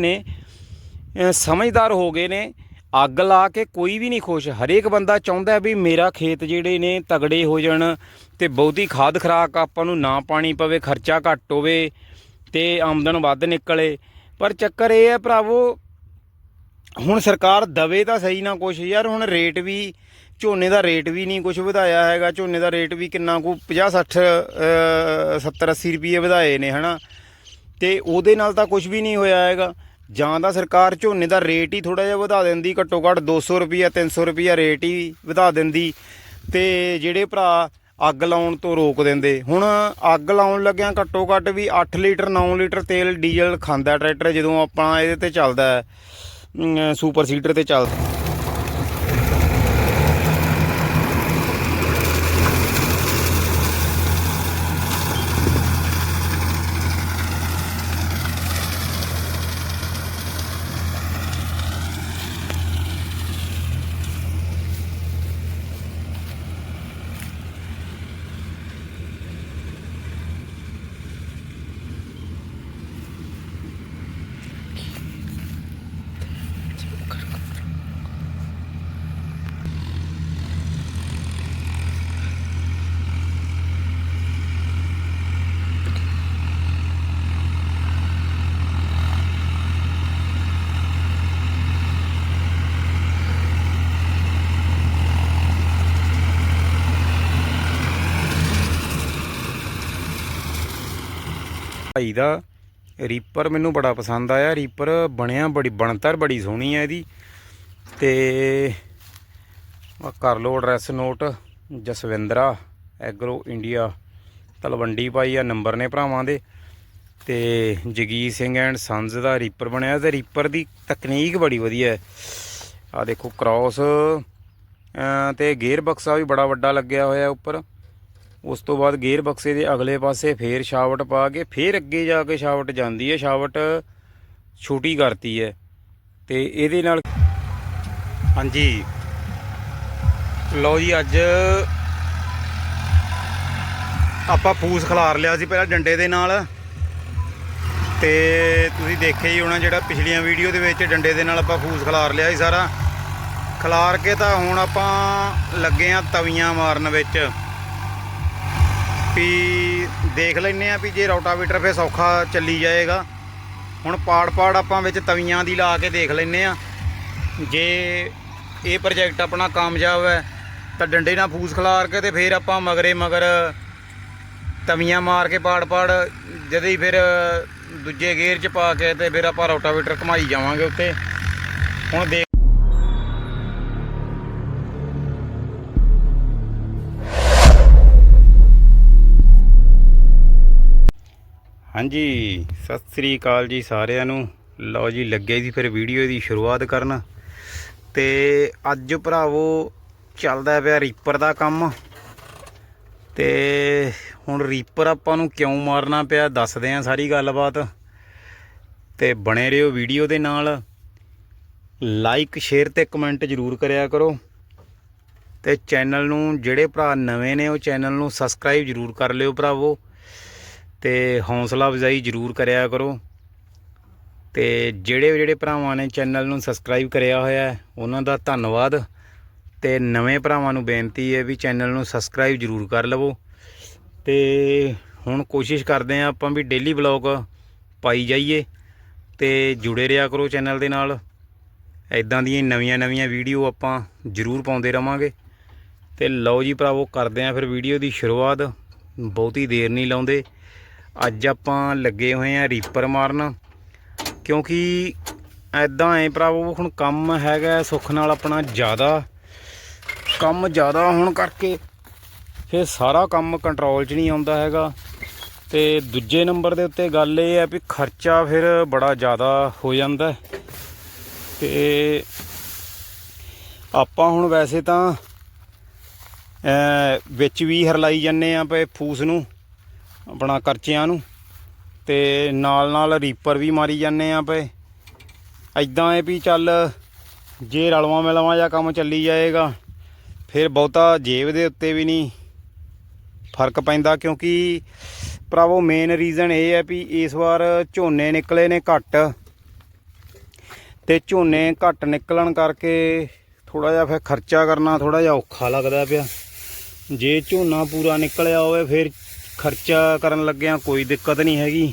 ਨੇ ਸਮਝਦਾਰ ਹੋ ਗਏ ਨੇ, ਅੱਗ ਲਾ ਕੇ ਕੋਈ ਵੀ ਨਹੀਂ ਖੁਸ਼। ਹਰੇਕ ਬੰਦਾ ਚਾਹੁੰਦਾ ਵੀ ਮੇਰਾ ਖੇਤ ਜਿਹੜੇ ਨੇ ਤਗੜੇ ਹੋ ਜਾਣ ਤੇ ਬਹੁਤੀ ਖਾਦ ਖਰਾਕ ਆਪਾਂ ਨੂੰ ਨਾ ਪਾਣੀ ਪਵੇ, ਖਰਚਾ ਘੱਟ ਹੋਵੇ ਤੇ ਆਮਦਨ ਵੱਧ ਨਿਕਲੇ। ਪਰ ਚੱਕਰ ਇਹ ਹੈ ਭਰਾਵੋ, ਹੁਣ ਸਰਕਾਰ ਦਵੇ ਤਾਂ ਸਹੀ ਨਾ ਕੁਛ। ਯਾਰ ਹੁਣ ਰੇਟ ਵੀ, ਝੋਨੇ ਦਾ ਰੇਟ ਵੀ ਨਹੀਂ ਕੁਛ ਵਧਾਇਆ ਹੈਗਾ। ਝੋਨੇ ਦਾ ਰੇਟ ਵੀ ਕਿੰਨਾ ਕੁ 50 60 70 80 ਰੁਪਏ ਵਧਾਏ ਨੇ, ਹਨਾ? ਤੇ ਉਹਦੇ ਨਾਲ ਤਾਂ ਕੁਝ ਵੀ ਨਹੀਂ ਹੋਇਆ ਹੈਗਾ। ਜਾਂ ਤਾਂ ਸਰਕਾਰ ਝੋਨੇ ਦਾ ਰੇਟ ਹੀ ਥੋੜਾ ਜਿਹਾ ਵਧਾ ਦਿੰਦੀ, ਘੱਟੋ ਘੱਟ 200 ਰੁਪਿਆ 300 ਰੁਪਿਆ ਰੇਟ ਹੀ ਵਧਾ ਦਿੰਦੀ। ਤੇ ਜਿਹੜੇ ਭਰਾ ਅੱਗ ਲਾਉਣ ਤੋਂ ਰੋਕ ਦਿੰਦੇ। ਹੁਣ ਅੱਗ ਲਾਉਣ ਲੱਗਿਆਂ ਘੱਟੋ ਘੱਟ ਵੀ 8 ਲੀਟਰ 9 ਲੀਟਰ ਤੇਲ ਡੀਜ਼ਲ ਖਾਂਦਾ ਟਰੈਕਟਰ ਜਦੋਂ ਆਪਾਂ ਇਹਦੇ ਤੇ ਚੱਲਦਾ ਹੈ ਸੁਪਰ ਸੀਡਰ ਤੇ ਚੱਲਦਾ। ਭਾਈ ਦਾ। ਰੀਪਰ ਮੈਨੂੰ ਬੜਾ ਪਸੰਦ ਆਇਆ। ਰੀਪਰ ਬਣਿਆ ਬੜੀ, ਬਣਤਰ ਬੜੀ ਸੋਹਣੀ ਹੈ ਇਹਦੀ। ਤੇ ਕਰ ਲਓ address note Jaswindra agro India Talwandi Bhai ਆ ਨੰਬਰ ਨੇ ਭਰਾਵਾਂ ਦੇ। ਤੇ ਜਗੀਰ ਸਿੰਘ ਐਂਡ ਸੰਜ਼ ਦਾ ਰੀਪਰ ਬਣਿਆ ਤੇ ਰੀਪਰ ਦੀ ਤਕਨੀਕ ਬੜੀ ਵਧੀਆ ਹੈ। ਆ ਦੇਖੋ ਕ੍ਰਾਸ ਤੇ ਗੇਅਰ ਬਕਸਾ ਵੀ ਬੜਾ ਵੱਡਾ ਲੱਗਿਆ ਹੋਇਆ ਉੱਪਰ। ਉਸ ਤੋਂ ਬਾਅਦ ਗੇਅਰ ਬਕਸੇ ਦੇ ਅਗਲੇ ਪਾਸੇ ਫੇਰ ਸ਼ਾਵਟ ਪਾ ਕੇ ਫੇਰ ਅੱਗੇ ਜਾ ਕੇ ਸ਼ਾਵਟ ਜਾਂਦੀ ਹੈ, ਸ਼ਾਵਟ ਛੋਟੀ ਕਰਤੀ ਹੈ। ਤੇ ਇਹਦੇ ਨਾਲ ਹਾਂਜੀ। ਲਓ ਜੀ, ਅੱਜ ਆਪਾਂ ਫੂਸ ਖਲਾਰ ਲਿਆ ਸੀ ਪਹਿਲਾਂ ਡੰਡੇ ਦੇ ਨਾਲ। ਤੇ ਤੁਸੀਂ ਦੇਖਿਆ ਹੀ ਹੋਣਾ ਜਿਹੜਾ ਪਿਛਲੀਆਂ ਵੀਡੀਓ ਦੇ ਵਿੱਚ ਡੰਡੇ ਦੇ ਨਾਲ ਆਪਾਂ ਫੂਸ ਖਲਾਰ ਲਿਆ ਸੀ ਸਾਰਾ। ਖਲਾਰ ਕੇ ਤਾਂ ਹੁਣ ਆਪਾਂ ਲੱਗੇ ਆ ਤਵੀਆਂ ਮਾਰਨ ਵਿੱਚ। ਵੀ ਦੇਖ ਲੈਨੇ ਆ ਵੀ ਜੇ ਰੋਟਾਵੇਟਰ ਫੇ ਸੌਖਾ ਚੱਲੀ ਜਾਏਗਾ। ਹੁਣ ਪਾੜ ਪਾੜ ਆਪਾਂ ਵਿੱਚ ਤਵੀਆਂ ਦੀ ਲਾ ਕੇ ਦੇਖ ਲੈਨੇ ਆ ਜੇ ਇਹ ਪ੍ਰੋਜੈਕਟ ਆਪਣਾ ਕਾਮਯਾਬ ਹੈ, ਤਾਂ ਡੰਡੇ ਨਾਲ ਫੂਸ ਖਲਾਰ ਕੇ ਤੇ ਫਿਰ ਆਪਾਂ ਮਗਰੇ ਮਗਰ ਤਵੀਆਂ ਮਾਰ ਕੇ ਪਾੜ ਪਾੜ ਜਦੇ ਹੀ ਫਿਰ ਦੂਜੇ ਗੇਅਰ 'ਚ ਪਾ ਕੇ ਤੇ ਫਿਰ ਆਪਾਂ ਰੋਟਾਵੇਟਰ ਘਮਾਈ ਜਾਵਾਂਗੇ ਉੱਤੇ। ਹੁਣ ਦੇਖ ਹਾਂਜੀ, ਸਤਿ ਸ੍ਰੀ ਅਕਾਲ ਜੀ ਸਾਰਿਆਂ ਨੂੰ। ਲਓ ਜੀ, ਲੱਗੇ ਸੀ ਫਿਰ ਵੀਡੀਓ ਦੀ ਸ਼ੁਰੂਆਤ ਕਰਨ। ਤੇ ਅੱਜ ਭਰਾਵੋ, ਚੱਲਦਾ ਪਿਆ ਰੀਪਰ ਦਾ ਕੰਮ। ਤੇ ਹੁਣ ਰੀਪਰ ਆਪਾਂ ਨੂੰ ਕਿਉਂ ਮਾਰਨਾ ਪਿਆ, ਦੱਸਦੇ ਆਂ ਸਾਰੀ ਗੱਲਬਾਤ। ਤੇ ਬਣੇ ਰਹੋ ਵੀਡੀਓ ਦੇ ਨਾਲ। ਲਾਈਕ ਸ਼ੇਅਰ ਤੇ ਕਮੈਂਟ ਜ਼ਰੂਰ ਕਰਿਆ ਕਰੋ। ਤੇ ਚੈਨਲ ਨੂੰ, ਜਿਹੜੇ ਭਰਾ ਨਵੇਂ ਨੇ, ਉਹ ਚੈਨਲ ਨੂੰ ਸਬਸਕ੍ਰਾਈਬ ਜ਼ਰੂਰ ਕਰ ਲਿਓ ਭਰਾਵੋ। ਤੇ ਹੌਸਲਾ ਅਫਜ਼ਾਈ ਜ਼ਰੂਰ ਕਰਿਆ ਕਰੋ। ਤੇ ਜਿਹੜੇ ਜਿਹੜੇ ਭਰਾਵਾਂ ਨੇ ਚੈਨਲ ਨੂੰ ਸਬਸਕ੍ਰਾਈਬ ਕਰਿਆ ਹੋਇਆ ਹੈ, ਉਹਨਾਂ ਦਾ ਧੰਨਵਾਦ। ਤੇ ਨਵੇਂ ਭਰਾਵਾਂ ਨੂੰ ਬੇਨਤੀ ਹੈ ਵੀ ਚੈਨਲ ਨੂੰ ਸਬਸਕ੍ਰਾਈਬ ਜ਼ਰੂਰ ਕਰ ਲਵੋ। ਤੇ ਹੁਣ ਕੋਸ਼ਿਸ਼ ਕਰਦੇ ਆਂ ਆਪਾਂ ਵੀ ਡੇਲੀ ਵਲੌਗ ਪਾਈ ਜਾਈਏ ਤੇ ਜੁੜੇ ਰਿਹਾ ਕਰੋ ਚੈਨਲ ਦੇ ਨਾਲ। ਐਦਾਂ ਦੀਆਂ ਨਵੀਆਂ ਨਵੀਆਂ ਵੀਡੀਓ ਆਪਾਂ ਜ਼ਰੂਰ ਪਾਉਂਦੇ ਰਵਾਂਗੇ। ਤੇ ਲਓ ਜੀ ਭਰਾਵੋ, ਕਰਦੇ ਆਂ ਫਿਰ ਵੀਡੀਓ ਦੀ ਸ਼ੁਰੂਆਤ। ਬਹੁਤੀ ਦੇਰ ਨਹੀਂ ਲਾਉਂਦੇ। ਅੱਜ ਆਪਾਂ ਲੱਗੇ ਹੋਏ ਆ ਰੀਪਰ ਮਾਰਨ, ਕਿਉਂਕਿ ਐਦਾਂ ਐ ਭਰਾਵੋ, ਹੁਣ ਕੰਮ ਹੈਗਾ, ਸੁੱਖ ਨਾਲ ਆਪਣਾ ਜ਼ਿਆਦਾ, ਕੰਮ ਜ਼ਿਆਦਾ ਹੋਣ ਕਰਕੇ ਫਿਰ ਸਾਰਾ ਕੰਮ ਕੰਟਰੋਲ 'ਚ ਨਹੀਂ ਆਉਂਦਾ ਹੈਗਾ ਤੇ ਦੂਜੇ ਨੰਬਰ ਦੇ ਉੱਤੇ ਗੱਲ ਇਹ ਹੈ ਵੀ ਖਰਚਾ ਫਿਰ ਬੜਾ ਜ਼ਿਆਦਾ ਹੋ ਜਾਂਦਾ ਹੈ। ਤੇ ਆਪਾਂ ਹੁਣ ਵੈਸੇ ਤਾਂ ਵਿੱਚ ਵੀ ਹਰਲਾਈ ਜੰਨੇ ਆ ਪਏ ਫੂਸ ਨੂੰ ਆਪਣਾ ਕਰਚਿਆਂ ਨੂੰ। ਤੇ ਨਾਲ ਨਾਲ ਰੀਪਰ ਵੀ ਮਾਰੀ ਜਾਂਦੇ ਆ ਪਏ। ਐਦਾਂ ਹੈ ਵੀ ਚੱਲ ਜੇ ਰਲਵਾਂ ਮਿਲਵਾਂ ਜਾਂ ਕੰਮ ਚੱਲੀ ਜਾਏਗਾ, ਫਿਰ ਬਹੁਤਾ ਜੇਬ ਦੇ ਉੱਤੇ ਵੀ ਨਹੀਂ ਫ਼ਰਕ ਪੈਂਦਾ। ਕਿਉਂਕਿ ਭਰਾਵੋ ਮੇਨ ਰੀਜ਼ਨ ਇਹ ਹੈ ਵੀ ਇਸ ਵਾਰ ਝੋਨੇ ਨਿਕਲੇ ਨੇ ਘੱਟ। ਤੇ ਝੋਨੇ ਘੱਟ ਨਿਕਲਣ ਕਰਕੇ ਥੋੜਾ ਜਿਹਾ ਫਿਰ ਖਰਚਾ ਕਰਨਾ ਥੋੜਾ ਜਿਹਾ ਔਖਾ ਲੱਗਦਾ ਪਿਆ। ਜੇ ਝੋਨਾ ਪੂਰਾ ਨਿਕਲਿਆ ਹੋਵੇ, ਫਿਰ ਖਰਚਾ ਕਰਨ ਲੱਗਿਆਂ ਕੋਈ ਦਿੱਕਤ ਨਹੀਂ ਹੈਗੀ।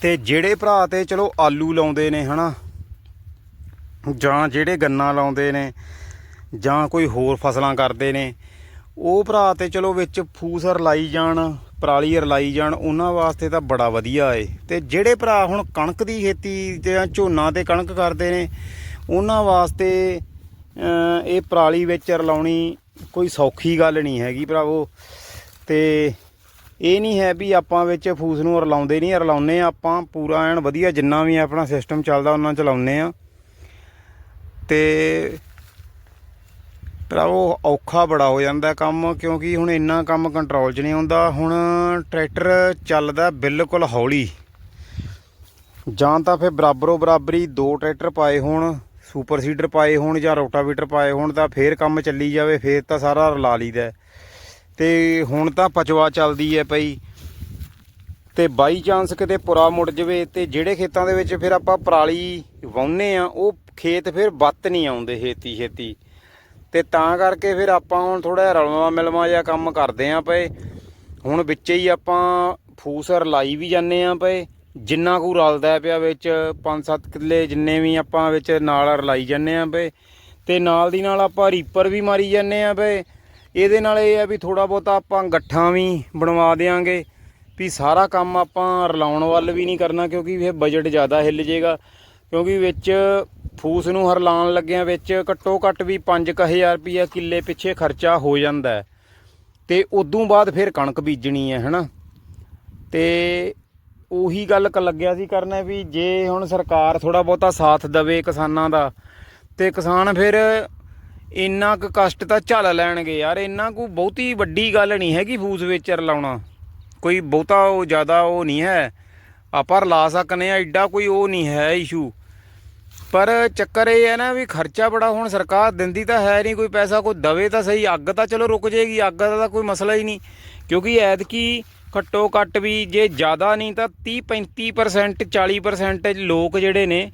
ਤੇ ਜਿਹੜੇ ਭਰਾ ਤੇ ਚਲੋ ਆਲੂ ਲਾਉਂਦੇ ਨੇ, ਹਨਾ, ਜਾਂ ਜਿਹੜੇ ਗੰਨਾ ਲਾਉਂਦੇ ਨੇ, ਜਾਂ ਕੋਈ ਹੋਰ ਫਸਲਾਂ ਕਰਦੇ ਨੇ, ਉਹ ਭਰਾ ਤੇ ਚਲੋ ਵਿੱਚ ਫੂਸ ਰਲਾਈ ਜਾਣ ਪਰਾਲੀ ਰਲਾਈ ਜਾਣ, ਉਹਨਾਂ ਵਾਸਤੇ ਤਾਂ ਬੜਾ ਵਧੀਆ ਏ। ਤੇ ਜਿਹੜੇ ਭਰਾ ਹੁਣ ਕਣਕ ਦੀ ਖੇਤੀ ਤੇ ਜਾਂ ਝੋਨਾ ਤੇ ਕਣਕ ਕਰਦੇ ਨੇ, ਉਹਨਾਂ ਵਾਸਤੇ ਇਹ ਪਰਾਲੀ ਵਿੱਚ ਰਲਾਉਣੀ ਕੋਈ ਸੌਖੀ ਗੱਲ ਨਹੀਂ ਹੈਗੀ ਭਰਾਵੋ। ਤੇ ਇਹ ਨਹੀਂ ਹੈ ਵੀ ਆਪਾਂ ਵਿੱਚ ਫੂਸ ਨੂੰ ਰਲਾਉਂਦੇ ਨਹੀਂ, ਰਲਾਉਂਦੇ ਹਾਂ ਆਪਾਂ, ਪੂਰਾ ਐਨ ਵਧੀਆ ਜਿੰਨਾ ਵੀ ਆਪਣਾ ਸਿਸਟਮ ਚੱਲਦਾ ਉਹਨਾਂ ਚਲਾਉਂਦੇ ਆ ਤੇ ਭਰਾਵੋ ਔਖਾ ਬੜਾ ਹੋ ਜਾਂਦਾ ਕੰਮ, ਕਿਉਂਕਿ ਹੁਣ ਇੰਨਾ ਕੰਮ ਕੰਟਰੋਲ 'ਚ ਨਹੀਂ ਆਉਂਦਾ। ਹੁਣ ਟਰੈਕਟਰ ਚੱਲਦਾ ਬਿਲਕੁਲ ਹੌਲੀ। ਜਾਂ ਤਾਂ ਫਿਰ ਬਰਾਬਰੋ ਬਰਾਬਰੀ ਦੋ ਟਰੈਕਟਰ ਪਾਏ ਹੋਣ ਸੁਪਰ ਸੀਡਰ ਪਾਏ ਹੋਣ ਜਾਂ ਰੋਟਾਵੀਟਰ ਪਾਏ ਹੋਣ ਤਾਂ ਫੇਰ ਕੰਮ ਚੱਲੀ ਜਾਵੇ, ਫੇਰ ਤਾਂ ਸਾਰਾ ਰਲਾ ਲਈਦਾ। ਤੇ ਹੁਣ ਤਾਂ ਪਚਵਾ ਚੱਲਦੀ ਹੈ ਪਈ। ਤੇ ਬਾਈ ਚਾਂਸ ਕਿਤੇ ਪੁਰਾ ਮੁੜ ਜਵੇ ਤੇ ਜਿਹੜੇ ਖੇਤਾਂ ਦੇ ਵਿੱਚ ਫਿਰ ਆਪਾਂ ਪਰਾਲੀ ਵਾਹੁੰਨੇ ਆ, ਉਹ ਖੇਤ ਫਿਰ ਬੱਤ ਨਹੀਂ ਆਉਂਦੇ ਛੇਤੀ ਛੇਤੀ। ਤੇ ਤਾਂ ਕਰਕੇ ਫਿਰ ਆਪਾਂ ਹੁਣ ਥੋੜਾ ਜਿਹਾ ਰਲਵਾ ਮਿਲਵਾ ਜਿਹਾ ਕੰਮ ਕਰਦੇ ਆਂ ਪਏ। ਹੁਣ ਵਿੱਚੇ ਹੀ ਆਪਾਂ ਫੂਸ ਰਲਾਈ ਵੀ ਜਾਂਦੇ ਆਂ ਪਏ। ਜਿੰਨਾ ਕੁ ਰਲਦਾ ਪਿਆ ਵਿੱਚ 5-7 ਕਿੱਲੇ ਜਿੰਨੇ ਵੀ ਆਪਾਂ ਵਿੱਚ ਨਾਲ ਰਲਾਈ ਜਾਂਦੇ ਆਂ ਪਏ। ਤੇ ਨਾਲ ਦੀ ਨਾਲ ਆਪਾਂ ਰੀਪਰ ਵੀ ਮਾਰੀ ਜਾਂਦੇ ਆਂ ਪਏ। ਇਹਦੇ ਨਾਲ ਇਹ ਹੈ ਵੀ ਥੋੜਾ ਬਹੁਤਾ ਆਪਾਂ ਗੱਠਾਂ ਵੀ ਬਣਵਾ ਦੇਾਂਗੇ ਵੀ ਸਾਰਾ ਕੰਮ ਆਪਾਂ ਰਲਾਉਣ ਵੱਲ ਵੀ ਨਹੀਂ ਕਰਨਾ ਕਿਉਂਕਿ ਇਹ ਬਜਟ ਜ਼ਿਆਦਾ ਹਿੱਲ ਜੇਗਾ। ਕਿਉਂਕਿ ਵਿੱਚ ਫੂਸ ਨੂੰ ਹਰਲਾਉਣ ਲੱਗਿਆਂ ਵਿੱਚ ਘੱਟੋ ਘੱਟ ਵੀ 5000 ਰੁਪਈਆ ਕਿੱਲੇ ਪਿੱਛੇ ਖਰਚਾ ਹੋ ਜਾਂਦਾ ਹੈ। ਤੇ ਉਦੋਂ ਬਾਅਦ ਫਿਰ ਕਣਕ ਬੀਜਣੀ ਹੈ, ਹਨਾ? ਤੇ ਉਹੀ ਗੱਲ ਕ ਲੱਗਿਆ ਸੀ ਕਰਨਾ ਵੀ ਜੇ ਹੁਣ ਸਰਕਾਰ ਥੋੜਾ ਬਹੁਤਾ ਸਾਥ ਦਵੇ ਕਿਸਾਨਾਂ ਦਾ, ਤੇ ਕਿਸਾਨ ਫਿਰ ਇੰਨਾ ਕੁ ਕਸ਼ਟ ਤਾਂ ਝੱਲ ਲੈਣਗੇ ਯਾਰ, ਇੰਨਾ ਕੁ ਬਹੁਤੀ ਵੱਡੀ ਗੱਲ ਨਹੀਂ ਹੈਗੀ ਫੂਸ ਵੇਚਰ ਲਾਉਣਾ। ਕੋਈ ਬਹੁਤਾ ਉਹ ਜ਼ਿਆਦਾ ਉਹ ਨਹੀਂ ਹੈ। ਆਪਾਂ ਲਾ ਸਕਨੇ ਆ, ਐਡਾ ਕੋਈ ਉਹ ਨਹੀਂ ਹੈ ਇਸ਼ੂ ਪਰ ਚੱਕਰ ਇਹ ਹੈ ਨਾ ਵੀ ਖਰਚਾ ਬੜਾ ਹੁਣ ਸਰਕਾਰ ਦਿੰਦੀ ਤਾਂ ਹੈ ਨਹੀਂ, ਕੋਈ ਪੈਸਾ ਕੋਈ ਦਵੇ ਤਾਂ ਸਹੀ, ਅੱਗ ਤਾਂ ਚਲੋ ਰੁਕ ਜਾਏਗੀ ਅੱਗ ਦਾ ਤਾਂ ਕੋਈ ਮਸਲਾ ਹੀ ਨਹੀਂ। ਕਿਉਂਕਿ ਐਤਕੀ ਘੱਟੋ ਘੱਟ ਵੀ ਜੇ ਜ਼ਿਆਦਾ ਨਹੀਂ ਤਾਂ 30 35% 40% ਲੋਕ ਜਿਹੜੇ ਨੇ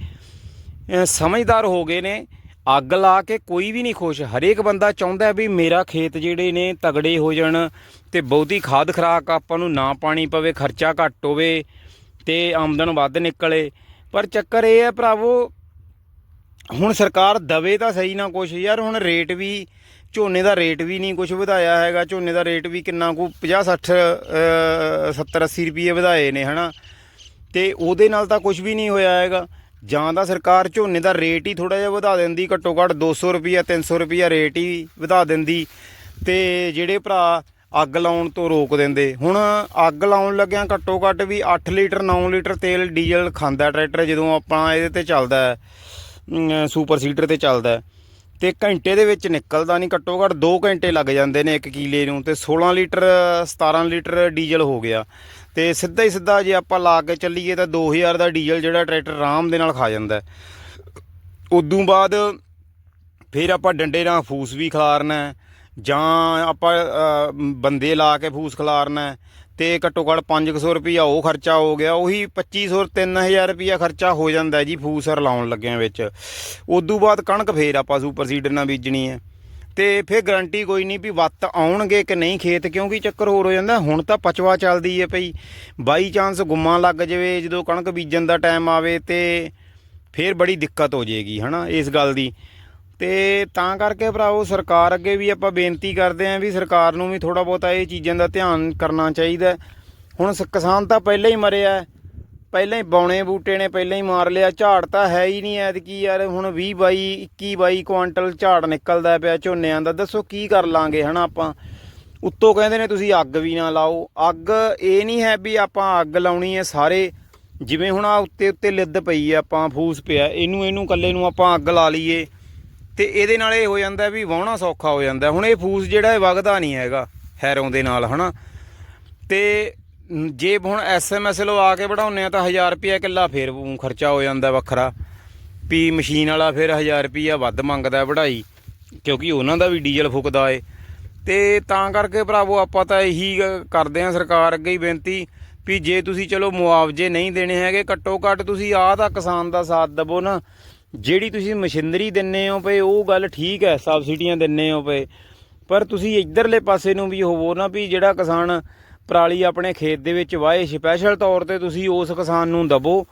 ਸਮਝਦਾਰ ਹੋ ਗਏ ਨੇ। ਅੱਗ ਲਾ ਕੇ ਕੋਈ ਵੀ ਨਹੀਂ ਖੁਸ਼। ਹਰੇਕ ਬੰਦਾ ਚਾਹੁੰਦਾ ਵੀ ਮੇਰਾ ਖੇਤ ਜਿਹੜੇ ਨੇ ਤਗੜੇ ਹੋ ਜਾਣ ਤੇ ਬਹੁਤੀ ਖਾਦ ਖਰਾਕ ਆਪਾਂ ਨੂੰ ਨਾ ਪਾਣੀ ਪਵੇ, ਖਰਚਾ ਘੱਟ ਹੋਵੇ ਤੇ ਆਮਦਨ ਵੱਧ ਨਿਕਲੇ। ਪਰ ਚੱਕਰ ਇਹ ਹੈ ਭਰਾਵੋ, ਹੁਣ ਸਰਕਾਰ ਦਵੇ ਤਾਂ ਸਹੀ ਨਾ ਕੁਛ। ਯਾਰ ਹੁਣ ਰੇਟ ਵੀ, ਝੋਨੇ ਦਾ ਰੇਟ ਵੀ ਨਹੀਂ ਕੁਛ ਵਧਾਇਆ ਹੈਗਾ। ਝੋਨੇ ਦਾ ਰੇਟ ਵੀ ਕਿੰਨਾ ਕੁ 50 60 70 80 ਰੁਪਏ ਵਧਾਏ ਨੇ, ਹਨਾ? ਤੇ ਉਹਦੇ ਨਾਲ ਤਾਂ ਕੁਝ ਵੀ ਨਹੀਂ ਹੋਇਆ ਹੈਗਾ। ਜਾਂ ਤਾਂ ਸਰਕਾਰ ਝੋਨੇ ਦਾ ਰੇਟ ਹੀ ਥੋੜਾ ਜਿਹਾ ਵਧਾ ਦਿੰਦੀ, ਘੱਟੋ ਘੱਟ 200 ਰੁਪਿਆ 300 ਰੁਪਿਆ ਰੇਟ ਹੀ ਵਧਾ ਦਿੰਦੀ। ਤੇ ਜਿਹੜੇ ਭਰਾ ਅੱਗ ਲਾਉਣ ਤੋਂ ਰੋਕ ਦਿੰਦੇ। ਹੁਣ ਅੱਗ ਲਾਉਣ ਲੱਗਿਆਂ ਘੱਟੋ ਘੱਟ ਵੀ 8 ਲੀਟਰ 9 ਲੀਟਰ ਤੇਲ ਡੀਜ਼ਲ ਖਾਂਦਾ ਟਰੈਕਟਰ ਜਦੋਂ ਆਪਾਂ ਇਹਦੇ ਤੇ ਚੱਲਦਾ ਸੁਪਰ ਸੀਟਰ ਤੇ ਚੱਲਦਾ ਹੈ। ਤੇ ਘੰਟੇ ਦੇ ਵਿੱਚ ਨਿਕਲਦਾ ਨਹੀਂ, ਘੱਟੋ ਘੱਟ 2 ਘੰਟੇ ਲੱਗ ਜਾਂਦੇ ਨੇ 1 ਕਿਲੇ ਨੂੰ। ਤੇ 16 ਲੀਟਰ 17 ਲੀਟਰ ਡੀਜ਼ਲ ਹੋ ਗਿਆ। ਤੇ ਸਿੱਧਾ ਹੀ ਸਿੱਧਾ ਜੇ ਆਪਾਂ ਲਾ ਕੇ ਚੱਲੀਏ ਤਾਂ 2000 ਦਾ ਡੀਜ਼ਲ ਜਿਹੜਾ ਟਰੈਕਟਰ ਆਰਾਮ ਦੇ ਨਾਲ ਖਾ ਜਾਂਦਾ ਉਦੋਂ ਬਾਅਦ ਫਿਰ ਆਪਾਂ ਡੰਡੇ ਨਾਲ ਫੂਸ ਵੀ ਖਲਾਰਨਾ ਜਾਂ ਆਪਾਂ ਬੰਦੇ ਲਾ ਕੇ ਫੂਸ ਖਲਾਰਨਾ ਹੈ ਤੇ ਘੱਟੋ ਘੱਟ 500 ਰੁਪਈਆ ਉਹ ਖਰਚਾ ਹੋ ਗਿਆ, ਉਹੀ 2500 3000 ਰੁਪਈਆ ਖਰਚਾ ਹੋ ਜਾਂਦਾ ਜੀ ਫੂਸ ਰਲਾਉਣ ਲੱਗਿਆਂ ਵਿੱਚ। ਉਦੋਂ ਬਾਅਦ ਕਣਕ ਫੇਰ ਆਪਾਂ ਸੁਪਰ ਸੀਡਰ ਨਾਲ ਬੀਜਣੀ ਹੈ। ਤੇ ਫਿਰ ਗਾਰੰਟੀ ਕੋਈ ਨਹੀਂ ਵੀ ਵੱਤ ਆਉਣਗੇ ਕਿ ਨਹੀਂ ਖੇਤ, ਕਿਉਂਕਿ ਚੱਕਰ ਹੋਰ ਹੋ ਜਾਂਦਾ, ਹੁਣ ਤਾਂ ਪਚਵਾ ਚੱਲਦੀ ਹੈ ਪਈ ਬਾਈ ਚਾਂਸ ਗੁੰਮਾ ਲੱਗ ਜਾਵੇ, ਜਦੋਂ ਕਣਕ ਬੀਜਣ ਦਾ ਟਾਈਮ ਆਵੇ ਤੇ ਫਿਰ ਬੜੀ ਦਿੱਕਤ ਹੋ ਜਾਏਗੀ, ਹਨਾ, ਇਸ ਗੱਲ ਦੀ। ਤੇ ਤਾਂ ਕਰਕੇ ਭਰਾਵੋ, ਸਰਕਾਰ ਅੱਗੇ ਵੀ ਆਪਾਂ ਬੇਨਤੀ ਕਰਦੇ ਆਂ ਵੀ ਸਰਕਾਰ ਨੂੰ ਵੀ ਥੋੜਾ ਬਹੁਤਾ ਇਹ ਚੀਜ਼ਾਂ ਦਾ ਧਿਆਨ ਕਰਨਾ ਚਾਹੀਦਾ ਹੁਣ ਸ- ਕਿਸਾਨ ਤਾਂ ਪਹਿਲਾਂ ਹੀ ਮਰਿਆ ਪਹਿਲਾਂ ਹੀ ਬੌਣੇ ਬੂਟੇ ਨੇ ਪਹਿਲਾਂ ਹੀ ਮਾਰ ਲਿਆ ਝਾੜ ਤਾਂ ਹੈ ਹੀ ਨਹੀਂ ਐਤਕੀ ਯਾਰ ਹੁਣ 20 ਬਾਈ 21 ਬਾਈ ਕੁਆਂਟਲ ਝਾੜ ਨਿਕਲਦਾ ਪਿਆ ਝੋਨਿਆਂ ਦਾ ਦੱਸੋ ਕੀ ਕਰ ਲਾਂਗੇ ਹਨਾ ਆਪਾਂ? ਉੱਤੋਂ ਕਹਿੰਦੇ ਨੇ ਤੁਸੀਂ ਅੱਗ ਵੀ ਨਾ ਲਾਓ। ਅੱਗ ਇਹ ਨਹੀਂ ਹੈ ਵੀ ਆਪਾਂ ਅੱਗ ਲਾਉਣੀ ਹੈ ਸਾਰੇ। ਜਿਵੇਂ ਹੁਣ ਆ ਉੱਤੇ ਉੱਤੇ ਲਿੱਦ ਪਈ ਹੈ ਆਪਾਂ ਫੂਸ ਪਿਆ ਇਹਨੂੰ ਇਹਨੂੰ ਕੱਲੇ ਨੂੰ ਆਪਾਂ ਅੱਗ ਲਾ ਲਈਏ। ਤੇ ਇਹਦੇ ਨਾਲ ਇਹ ਹੋ ਜਾਂਦਾ ਵੀ ਵਾਹੁਣਾ ਸੌਖਾ ਹੋ ਜਾਂਦਾ। ਹੁਣ ਇਹ ਫੂਸ ਜਿਹੜਾ ਇਹ ਵਗਦਾ ਨਹੀਂ ਹੈਗਾ ਹੈਰੋਂ ਦੇ ਨਾਲ ਹਨਾ? ਤੇ ਮ, ਜੇ ਹੁਣ ਐਸਐਮਐਸ ਲਵਾ ਕੇ ਵਧਾਉਂਦੇ ਆ ਤਾਂ 1000 ਰੁਪਿਆ ਕਿੱਲਾ ਫੇਰ ਖਰਚਾ ਹੋ ਜਾਂਦਾ ਵੱਖਰਾ। ਵੀ ਮਸ਼ੀਨ ਵਾਲਾ ਫਿਰ 1000 ਰੁਪਿਆ ਵੱਧ ਮੰਗਦਾ ਵਢਾਈ, ਕਿਉਂਕਿ ਉਹਨਾਂ ਦਾ ਵੀ ਡੀਜ਼ਲ ਫੁਕਦਾ ਏ। ਤੇ ਤਾਂ ਕਰਕੇ ਭਰਾਵੋ ਆਪਾਂ ਤਾਂ ਇਹੀ ਕਰਦੇ ਆ ਸਰਕਾਰ ਅੱਗੇ ਹੀ ਬੇਨਤੀ ਵੀ ਜੇ ਤੁਸੀਂ ਚਲੋ ਮੁਆਵਜ਼ੇ ਨਹੀਂ ਦੇਣੇ ਹੈਗੇ, ਘੱਟੋ ਘੱਟ ਤੁਸੀਂ ਆਹ ਤਾਂ ਕਿਸਾਨ ਦਾ ਸਾਥ ਦਵੋ ਨਾ। ਜਿਹੜੀ ਤੁਸੀਂ ਮਸ਼ੀਨਰੀ ਦਿੰਨੇ ਹੋ ਪਏ, ਉਹ ਗੱਲ ਠੀਕ ਹੈ, ਸਬਸਿਡੀਆਂ ਦਿੰਨੇ ਹੋ ਪਏ। ਪਰ ਤੁਸੀਂ ਇਧਰਲੇ ਪਾਸੇ ਨੂੰ ਵੀ ਹੋਵੋ ਨਾ ਵੀ ਜਿਹੜਾ ਕਿਸਾਨ ਪਰਾਲੀ ਆਪਣੇ ਖੇਤ ਦੇ ਵਿੱਚ ਵਾਏ ਸਪੈਸ਼ਲ ਤੌਰ ਤੇ ਤੁਸੀਂ ਉਸ ਕਿਸਾਨ ਨੂੰ ਦਵੋ,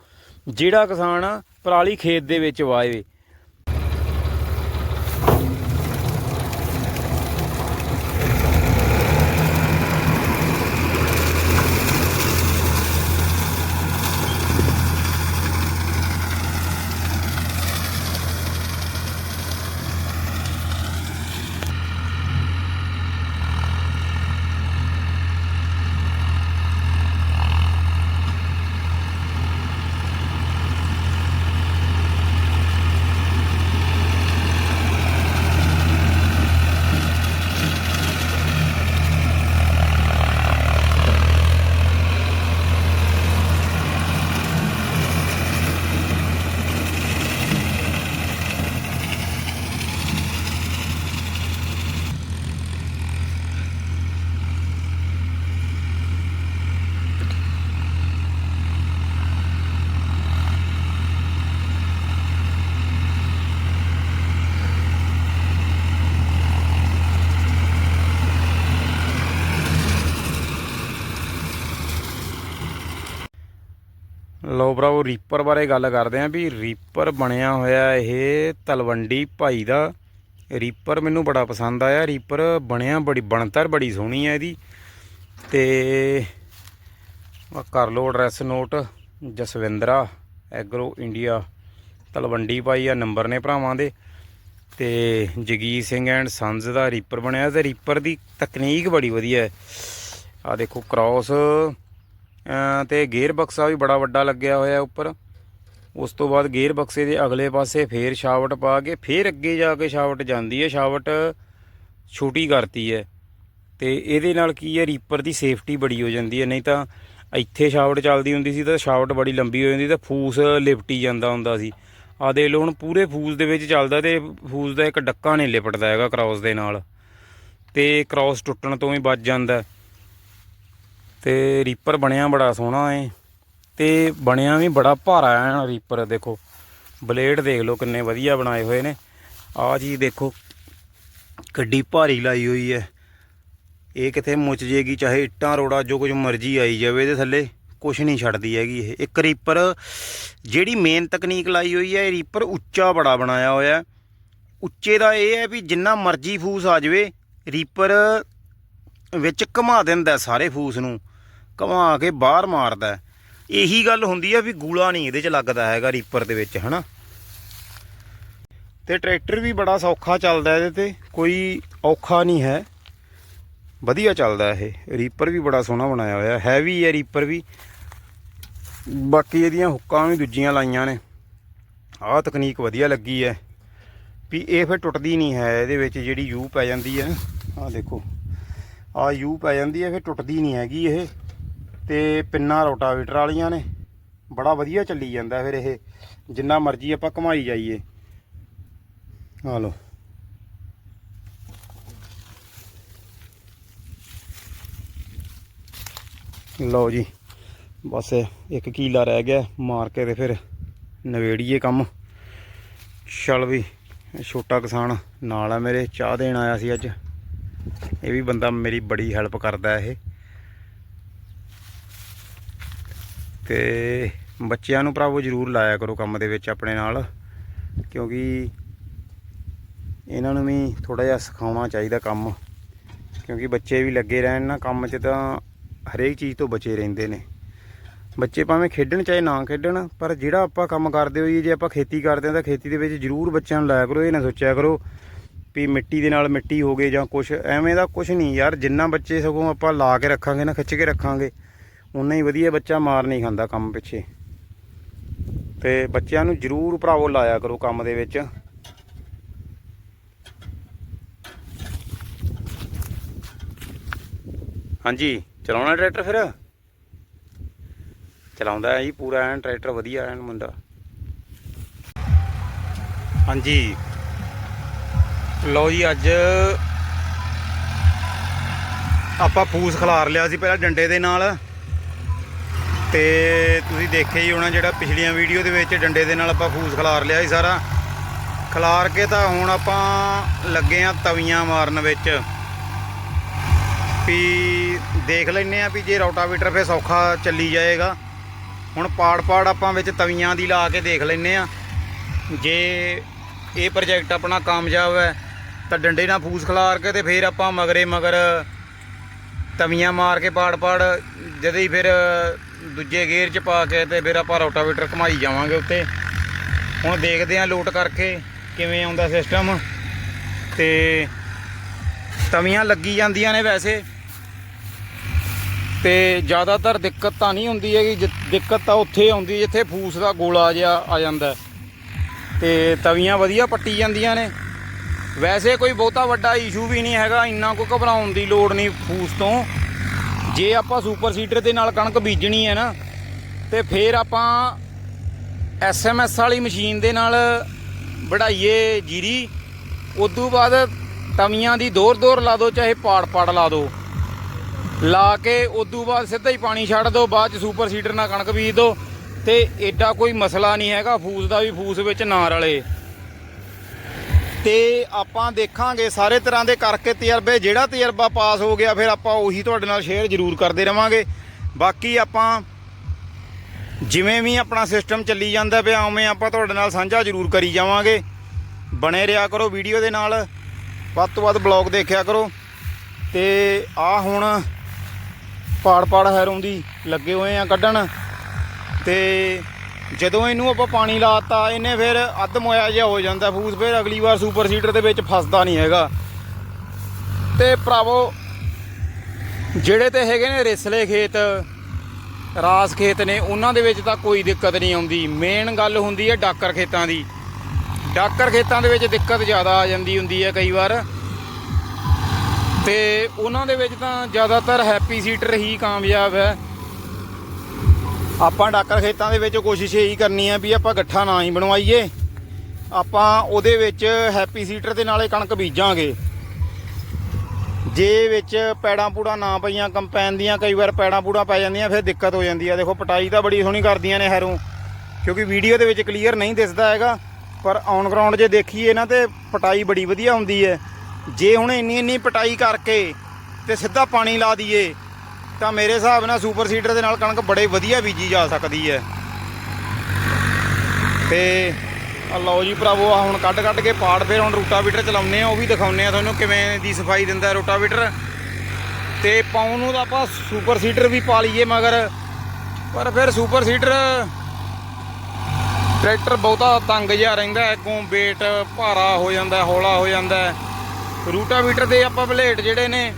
ਜਿਹੜਾ ਕਿਸਾਨ ਪਰਾਲੀ ਖੇਤ ਦੇ ਵਿੱਚ ਵਾਏ ਲੋ ਭਰਾਵੋ ਰੀਪਰ ਬਾਰੇ ਗੱਲ ਕਰਦੇ ਆਂ ਵੀ ਰੀਪਰ ਬਣਿਆ ਹੋਇਆ ਇਹ ਤਲਵੰਡੀ ਭਾਈ ਦਾ। ਰੀਪਰ ਮੈਨੂੰ ਬੜਾ ਪਸੰਦ ਆਇਆ। ਰੀਪਰ ਬਣਿਆ ਬੜੀ, ਬਣਤਰ ਬੜੀ ਸੋਹਣੀ ਹੈ ਇਹਦੀ। ਤੇ ਕਰ ਲਓ address note Jaswindra agro India Talwandi Bhai ਆ ਨੰਬਰ ਨੇ ਭਰਾਵਾਂ ਦੇ। ਤੇ ਜਗੀਰ ਸਿੰਘ ਐਂਡ ਸੰਸ ਦਾ ਰੀਪਰ ਬਣਿਆ ਤੇ ਰੀਪਰ ਦੀ ਤਕਨੀਕ ਬੜੀ ਵਧੀਆ ਹੈ। ਆ ਦੇਖੋ ਕ੍ਰਾਸ ਤੇ ਗੇਅਰ ਬਕਸਾ ਵੀ ਬੜਾ ਵੱਡਾ ਲੱਗਿਆ ਹੋਇਆ ਉੱਪਰ। ਉਸ ਤੋਂ ਬਾਅਦ ਗੇਅਰ ਬਕਸੇ ਦੇ ਅਗਲੇ ਪਾਸੇ ਫੇਰ ਸ਼ਾਵਟ ਪਾ ਕੇ ਫੇਰ ਅੱਗੇ ਜਾ ਕੇ ਸ਼ਾਵਟ ਜਾਂਦੀ ਹੈ। ਸ਼ਾਵਟ ਛੋਟੀ ਕਰਤੀ ਹੈ। ਤੇ ਇਹਦੇ ਨਾਲ ਕੀ ਹੈ, ਰੀਪਰ ਦੀ ਸੇਫਟੀ ਬੜੀ ਹੋ ਜਾਂਦੀ ਹੈ। ਨਹੀਂ ਤਾਂ ਇੱਥੇ ਸ਼ਾਵਟ ਚੱਲਦੀ ਹੁੰਦੀ ਸੀ ਤਾਂ ਸ਼ਾਵਟ ਬੜੀ ਲੰਬੀ ਹੋ ਜਾਂਦੀ ਤਾਂ ਫੂਸ ਲਿਪਟੀ ਜਾਂਦਾ ਹੁੰਦਾ ਸੀ। ਆ ਦੇ ਲਓ, ਹੁਣ ਪੂਰੇ ਫੂਸ ਦੇ ਵਿੱਚ ਚੱਲਦਾ ਤੇ ਫੂਸ ਦਾ ਇੱਕ ਡੱਕਾ ਨਹੀਂ ਲਿਪਟਦਾ ਹੈਗਾ ਕ੍ਰਾਸ ਦੇ ਨਾਲ। ਤੇ ਕ੍ਰਾਸ ਟੁੱਟਣ ਤੋਂ ਵੀ ਬਚ ਜਾਂਦਾ। ਤੇ ਰੀਪਰ ਬਣਿਆ ਬੜਾ ਸੋਹਣਾ ਏ। ਤੇ ਬਣਿਆ ਵੀ ਬੜਾ ਭਾਰਾ ਹੈ ਰੀਪਰ ਦੇਖੋ। ਬਲੇਡ ਦੇਖ ਲਓ ਕਿੰਨੇ ਵਧੀਆ ਬਣਾਏ ਹੋਏ ਨੇ। ਆਹ ਚੀਜ਼ ਦੇਖੋ ਗੱਡੀ ਭਾਰੀ ਲਾਈ ਹੋਈ ਹੈ ਇਹ ਕਿਥੇ ਮੁੱਚ ਜੇਗੀ, ਚਾਹੇ ਇੱਟਾਂ, ਰੋੜਾ, ਜੋ ਕੁਝ ਮਰਜ਼ੀ ਆਈ ਜਾਵੇ ਇਹਦੇ ਥੱਲੇ ਕੁਝ ਨਹੀਂ ਛੱਡਦੀ ਹੈਗੀ ਇਹ। ਇੱਕ ਰੀਪਰ ਜਿਹੜੀ ਮੇਨ ਤਕਨੀਕ ਲਾਈ ਹੋਈ ਹੈ ਇਹ ਰੀਪਰ ਉੱਚਾ ਬੜਾ ਬਣਾਇਆ ਹੋਇਆ ਉੱਚੇ ਦਾ ਇਹ ਹੈ ਵੀ ਜਿੰਨਾ ਮਰਜ਼ੀ ਫੂਸ ਆ ਜਾਵੇ ਰੀਪਰ ਵਿੱਚ ਘੁਮਾ ਦਿੰਦਾ ਸਾਰੇ ਫੂਸ ਨੂੰ। ਘੁਮਾ ਕੇ ਬਾਹਰ ਮਾਰਦਾ ਇਹੀ ਗੱਲ ਹੁੰਦੀ ਹੈ ਵੀ ਗੂਲਾ ਨਹੀਂ ਇਹਦੇ 'ਚ ਲੱਗਦਾ ਹੈਗਾ ਰੀਪਰ ਦੇ ਵਿੱਚ, ਹਨਾ? ਤੇ ਟਰੈਕਟਰ ਵੀ ਬੜਾ ਸੌਖਾ ਚੱਲਦਾ ਇਹਦੇ ਤੇ, ਕੋਈ ਔਖਾ ਨਹੀਂ ਹੈ। ਵਧੀਆ ਚੱਲਦਾ ਇਹ ਰੀਪਰ ਵੀ ਬੜਾ ਸੋਹਣਾ ਬਣਾਇਆ ਹੋਇਆ ਹੈਵੀ ਹੈ ਰੀਪਰ ਵੀ। ਬਾਕੀ ਇਹਦੀਆਂ ਹੁੱਕਾਂ ਵੀ ਦੂਜੀਆਂ ਲਾਈਆਂ ਨੇ। ਆਹ ਤਕਨੀਕ ਵਧੀਆ ਲੱਗੀ ਹੈ। ਵੀ ਇਹ ਫਿਰ ਟੁੱਟਦੀ ਨਹੀਂ ਹੈ, ਇਹਦੇ ਵਿੱਚ ਜਿਹੜੀ ਯੂ ਪੈ ਜਾਂਦੀ ਹੈ ਆਹ ਦੇਖੋ। ਆਹ ਯੂ ਪੈ ਜਾਂਦੀ ਹੈ, ਫਿਰ ਟੁੱਟਦੀ ਨਹੀਂ ਹੈਗੀ ਇਹ। ਤੇ ਪਿੰਨਾ ਰੋਟਾਵੇਟਰ ਵਾਲੀਆਂ ਨੇ। ਬੜਾ ਵਧੀਆ ਚੱਲੀ ਜਾਂਦਾ ਫਿਰ ਇਹ। ਜਿੰਨਾ ਮਰਜ਼ੀ ਆਪਾਂ ਘਮਾਈ ਜਾਈਏ। ਆ ਲਓ। ਲਓ ਜੀ। ਬਸ ਇੱਕ ਕੀਲਾ ਰਹਿ ਗਿਆ ਮਾਰ ਕੇ ਤੇ ਫਿਰ ਨਵੇੜੀਏ ਕੰਮ। ਚੱਲ ਵੀ, ਛੋਟਾ ਕਿਸਾਨ ਨਾਲ ਆ ਮੇਰੇ। ਚਾਹ ਦੇਣ ਆਇਆ ਸੀ ਅੱਜ। ਇਹ ਵੀ ਬੰਦਾ ਮੇਰੀ ਬੜੀ ਹੈਲਪ ਕਰਦਾ ਇਹ। ਤੇ ਬੱਚਿਆਂ ਨੂੰ ਭਰਾਵੋ ਜ਼ਰੂਰ ਲਾਇਆ ਕਰੋ ਕੰਮ ਦੇ ਵਿੱਚ ਆਪਣੇ ਨਾਲ, ਕਿਉਂਕਿ ਇਹਨਾਂ ਨੂੰ ਵੀ ਥੋੜਾ ਜਿਹਾ ਸਿਖਾਉਣਾ ਚਾਹੀਦਾ ਕੰਮ, ਕਿਉਂਕਿ ਬੱਚੇ ਵੀ ਲੱਗੇ ਰਹਿਣ ਨਾ ਕੰਮ 'ਚ ਤਾਂ ਹਰੇਕ ਚੀਜ਼ ਤੋਂ ਬਚੇ ਰਹਿੰਦੇ ਨੇ। ਬੱਚੇ ਭਾਵੇਂ ਖੇਡਣ ਚਾਹੇ ਨਾ ਖੇਡਣ, ਪਰ ਜਿਹੜਾ ਆਪਾਂ ਕੰਮ ਕਰਦੇ ਹੋਈਏ, ਜੇ ਆਪਾਂ ਖੇਤੀ ਕਰਦੇ ਹਾਂ ਤਾਂ ਖੇਤੀ ਦੇ ਵਿੱਚ ਜ਼ਰੂਰ ਬੱਚਿਆਂ ਨੂੰ ਲਾਇਆ ਕਰੋ, ਇਹ ਨਾ ਸੋਚਿਆ ਕਰੋ ਵੀ ਮਿੱਟੀ ਦੇ ਨਾਲ ਮਿੱਟੀ ਹੋ ਗਏ ਜਾਂ ਕੁਝ ਐਵੇਂ ਦਾ ਕੁਝ ਨਹੀਂ ਯਾਰ, ਜਿੰਨਾ ਬੱਚੇ ਸਗੋਂ ਆਪਾਂ ਲਾ ਕੇ ਰੱਖਾਂਗੇ ਨਾ, ਖਿੱਚ ਕੇ ਰੱਖਾਂਗੇ। ਉਨਾ ਹੀ ਵਧੀਆ ਬੱਚਾ ਮਾਰ ਨਹੀਂ ਖਾਂਦਾ ਕੰਮ ਪਿੱਛੇ। ਤੇ ਬੱਚਿਆਂ ਨੂੰ ਜ਼ਰੂਰ ਭਰਾਵੋ ਲਾਇਆ ਕਰੋ ਕੰਮ ਦੇ ਵਿੱਚ। ਹਾਂਜੀ, ਚਲਾਉਣਾ ਟਰੈਕਟਰ ਫਿਰ? ਚਲਾਉਂਦਾ ਹੈ ਜੀ, ਪੂਰਾ ਐਨ ਟਰੈਕਟਰ ਵਧੀਆ ਐਨ ਮੁੰਡਾ। ਹਾਂਜੀ। ਲਓ ਜੀ, ਅੱਜ ਆਪਾਂ ਫੂਸ ਖਲਾਰ ਲਿਆ ਸੀ ਪਹਿਲਾਂ ਡੰਡੇ ਦੇ ਨਾਲ। ਤੇ ਤੁਸੀਂ ਦੇਖਿਆ ਹੀ ਹੋਣਾ ਜਿਹੜਾ ਪਿਛਲੀਆਂ ਵੀਡੀਓ ਦੇ ਵਿੱਚ ਡੰਡੇ ਦੇ ਨਾਲ ਆਪਾਂ ਫੂਸ ਖਲਾਰ ਲਿਆ ਸੀ ਸਾਰਾ। ਖਲਾਰ ਕੇ ਤਾਂ ਹੁਣ ਆਪਾਂ ਲੱਗੇ ਆ ਤਵੀਆਂ ਮਾਰਨ ਵਿੱਚ। ਵੀ ਦੇਖ ਲੈਨੇ ਆ ਵੀ ਜੇ ਰੋਟਾਵੀਟਰ ਫੇ ਸੌਖਾ ਚੱਲੀ ਜਾਏਗਾ। ਹੁਣ ਪਾੜ ਪਾੜ ਆਪਾਂ ਵਿੱਚ ਤਵੀਆਂ ਦੀ ਲਾ ਕੇ ਦੇਖ ਲੈਨੇ ਆ ਜੇ ਇਹ ਪ੍ਰੋਜੈਕਟ ਆਪਣਾ ਕਾਮਯਾਬ ਹੈ ਤਾਂ ਡੰਡੇ ਨਾਲ ਫੂਸ ਖਲਾਰ ਕੇ ਤੇ ਫਿਰ ਆਪਾਂ ਮਗਰੇ ਮਗਰ ਤਵੀਆਂ ਮਾਰ ਕੇ ਪਾੜ ਪਾੜ ਜਦੇ ਹੀ ਫਿਰ ਦੂਜੇ ਗੇਅਰ 'ਚ ਪਾ ਕੇ ਤੇ ਫਿਰ ਆਪਾਂ ਰੋਟਾਵੇਟਰ ਘੁਮਾਈ ਜਾਵਾਂਗੇ ਉੱਤੇ। ਹੁਣ ਦੇਖਦੇ ਆਂ ਲੋਟ ਕਰਕੇ ਕਿਵੇਂ ਆਉਂਦਾ ਸਿਸਟਮ ਤੇ ਤਵੀਆਂ ਲੱਗੀ ਜਾਂਦੀਆਂ ਨੇ ਵੈਸੇ। ਤੇ ਜ਼ਿਆਦਾਤਰ ਦਿੱਕਤ ਤਾਂ ਨਹੀਂ ਹੁੰਦੀ ਹੈਗੀ, ਜਿ- ਦਿੱਕਤ ਤਾਂ ਉੱਥੇ ਆਉਂਦੀ ਜਿੱਥੇ ਫੂਸ ਦਾ ਗੋਲਾ ਜਿਹਾ ਆ ਜਾਂਦਾ। ਹੈ। ਤੇ ਤਵੀਆਂ ਵਧੀਆ ਪੱਟੀ ਜਾਂਦੀਆਂ ਨੇ। ਵੈਸੇ ਕੋਈ ਬਹੁਤਾ ਵੱਡਾ ਇਸ਼ੂ ਵੀ ਨਹੀਂ ਹੈਗਾ, ਇੰਨਾ ਕੋ ਘਬਰਾਉਣ ਦੀ ਲੋੜ ਨਹੀਂ ਫੂਸ ਤੋਂ। ਜੇ ਆਪਾਂ ਸੁਪਰ ਸੀਡਰ ਦੇ ਨਾਲ ਕਣਕ ਬੀਜਣੀ ਹੈ ਨਾ, ਤੇ ਫਿਰ ਆਪਾਂ ਐਸਐਮਐਸ ਵਾਲੀ ਮਸ਼ੀਨ ਦੇ ਨਾਲ ਵਢਾਈਏ ਜੀਰੀ, ਉਦੋਂ ਬਾਅਦ ਤਵੀਆਂ ਦੀ ਦੌਰ ਦੌਰ ਲਾ ਦਿਓ, ਚਾਹੇ ਪਾੜ ਪਾੜ ਲਾ ਦਿਓ। ਲਾ ਕੇ ਉਦੋਂ ਬਾਅਦ ਸਿੱਧਾ ਹੀ ਪਾਣੀ ਛੱਡ ਦਿਓ, ਬਾਅਦ ਚ ਸੁਪਰ ਸੀਡਰ ਨਾਲ ਕਣਕ ਬੀਜ ਦਿਓ। ਤੇ ਐਡਾ ਕੋਈ ਮਸਲਾ ਨਹੀਂ ਹੈਗਾ, ਫੂਸ ਦਾ ਵੀ ਫੂਸ ਵਿੱਚ ਨਾ ਰਲੇ। ਤੇ ਆਪਾਂ ਦੇਖਾਂਗੇ ਸਾਰੇ ਤਰ੍ਹਾਂ ਦੇ ਕਰਕੇ ਤਜਰਬੇ, ਜਿਹੜਾ ਤਜਰਬਾ ਪਾਸ ਹੋ ਗਿਆ, ਫਿਰ ਆਪਾਂ ਉਹੀ ਤੁਹਾਡੇ ਨਾਲ ਸ਼ੇਅਰ ਜ਼ਰੂਰ ਕਰਦੇ ਰਵਾਂਗੇ। ਬਾਕੀ ਆਪਾਂ ਜਿਵੇਂ ਵੀ ਆਪਣਾ ਸਿਸਟਮ ਚੱਲੀ ਜਾਂਦਾ ਪਿਆ, ਉਵੇਂ ਆਪਾਂ ਤੁਹਾਡੇ ਨਾਲ ਸਾਂਝਾ ਜ਼ਰੂਰ ਕਰੀ ਜਾਵਾਂਗੇ। ਬਣੇ ਰਿਹਾ ਕਰੋ ਵੀਡੀਓ ਦੇ ਨਾਲ, ਵੱਧ ਤੋਂ ਵੱਧ ਬਲੌਗ ਦੇਖਿਆ ਕਰੋ। ਤੇ ਆ ਹੁਣ ਪਾੜ ਪਾੜ ਹੈਰੋਂ ਦੀ ਲੱਗੇ ਹੋਏ ਆ ਕੱਢਣ। ਤੇ ਜਦੋਂ ਇਹਨੂੰ ਆਪਾਂ ਪਾਣੀ ਲਾਤਾ, ਇਹਨੇ ਫਿਰ ਅੱਧ ਮੋਇਆ ਜਿਹਾ ਹੋ ਜਾਂਦਾ ਫੂਸ, ਫਿਰ ਅਗਲੀ ਵਾਰ ਸੁਪਰ ਸੀਡਰ ਦੇ ਵਿੱਚ ਫਸਦਾ ਨਹੀਂ ਹੈਗਾ। ਤੇ ਭਰਾਵੋ, ਜਿਹੜੇ ਤੇ ਹੈਗੇ ਨੇ ਰੇਸਲੇ ਖੇਤ, ਰਾਸ ਖੇਤ ਨੇ, ਉਹਨਾਂ ਦੇ ਵਿੱਚ ਤਾਂ ਕੋਈ ਦਿੱਕਤ ਨਹੀਂ ਆਉਂਦੀ। ਮੇਨ ਗੱਲ ਹੁੰਦੀ ਹੈ ਡਾਕਰ ਖੇਤਾਂ ਦੀ। ਡਾਕਰ ਖੇਤਾਂ ਦੇ ਵਿੱਚ ਦਿੱਕਤ ਜ਼ਿਆਦਾ ਆ ਜਾਂਦੀ ਹੁੰਦੀ ਹੈ ਕਈ ਵਾਰ। ਤੇ ਉਹਨਾਂ ਦੇ ਵਿੱਚ ਤਾਂ ਜ਼ਿਆਦਾਤਰ ਹੈਪੀ ਸੀਟਰ ਹੀ ਕਾਮਯਾਬ ਹੈ। ਆਪਾਂ ਡਾਕਰ ਖੇਤਾਂ ਦੇ ਵਿੱਚ ਕੋਸ਼ਿਸ਼ ਇਹੀ ਕਰਨੀ ਹੈ ਵੀ ਆਪਾਂ ਗੱਠਾ ਨਾ ਹੀ ਬਣਵਾਈਏ। ਆਪਾਂ ਉਹਦੇ ਵਿੱਚ ਹੈਪੀ ਸੀਟਰ ਦੇ ਨਾਲੇ ਕਣਕ ਬੀਜਾਂਗੇ। ਜੇ ਵਿੱਚ ਪੈੜਾਂ ਪੂੜਾਂ ਨਾ ਪਈਆਂ, ਕੰਪੈਨ ਦੀਆਂ ਕਈ ਵਾਰ ਪੈੜਾਂ ਪੂੜਾਂ ਪੈ ਜਾਂਦੀਆਂ, ਫਿਰ ਦਿੱਕਤ ਹੋ ਜਾਂਦੀ ਹੈ ਦੇਖੋ, ਪਟਾਈ ਤਾਂ ਬੜੀ ਸੋਹਣੀ ਕਰਦੀਆਂ ਨੇ ਹੈਰੋਂ, ਕਿਉਂਕਿ ਵੀਡੀਓ ਦੇ ਵਿੱਚ ਕਲੀਅਰ ਨਹੀਂ ਦਿਸਦਾ ਹੈਗਾ। ਪਰ ਔਨ ਗਰਾਊਂਡ ਜੇ ਦੇਖੀਏ ਨਾ ਤੇ ਪਟਾਈ ਬੜੀ ਵਧੀਆ ਹੁੰਦੀ ਹੈ। ਜੇ ਹੁਣ ਇੰਨੀ ਇੰਨੀ ਪਟਾਈ ਕਰਕੇ ਤੇ ਸਿੱਧਾ ਪਾਣੀ ਲਾ ਦਈਏ ਤਾਂ ਮੇਰੇ ਹਿਸਾਬ ਨਾਲ ਸੁਪਰ ਸੀਡਰ ਦੇ ਨਾਲ ਕਣਕ ਬੜੇ ਵਧੀਆ ਬੀਜੀ ਜਾ ਸਕਦੀ ਹੈ। ਤੇ ਆ ਲਓ ਜੀ ਭਰਾਵੋ ਆ ਹੁਣ ਕੱਢ ਕੱਢ ਕੇ ਪਾੜ ਫਿਰ ਹੁਣ ਰੋਟਾਵੀਟਰ ਚਲਾਉਂਦੇ ਆ ਉਹ ਵੀ ਦਿਖਾਉਂਦੇ ਆ ਤੁਹਾਨੂੰ ਕਿਵੇਂ ਦੀ ਸਫ਼ਾਈ ਦਿੰਦਾ ਰੋਟਾਵੀਟਰ। ਤੇ ਪਾਉਣ ਨੂੰ ਤਾਂ ਆਪਾਂ ਸੁਪਰ ਸੀਡਰ ਵੀ ਪਾ ਲਈਏ ਮਗਰ ਪਰ ਫਿਰ ਸੁਪਰ ਸੀਡਰ ਟਰੈਕਟਰ ਬਹੁਤਾ ਤੰਗ ਜਿਹਾ ਰਹਿੰਦਾ ਹੈ, ਅੱਗੋਂ weight ਭਾਰਾ ਹੋ ਜਾਂਦਾ ਹੌਲਾ ਹੋ ਜਾਂਦਾ ਰੂਟਾਵੀਟਰ ਦੇ ਆਪਾਂ ਬਲੇਟ ਜਿਹੜੇ ਨੇ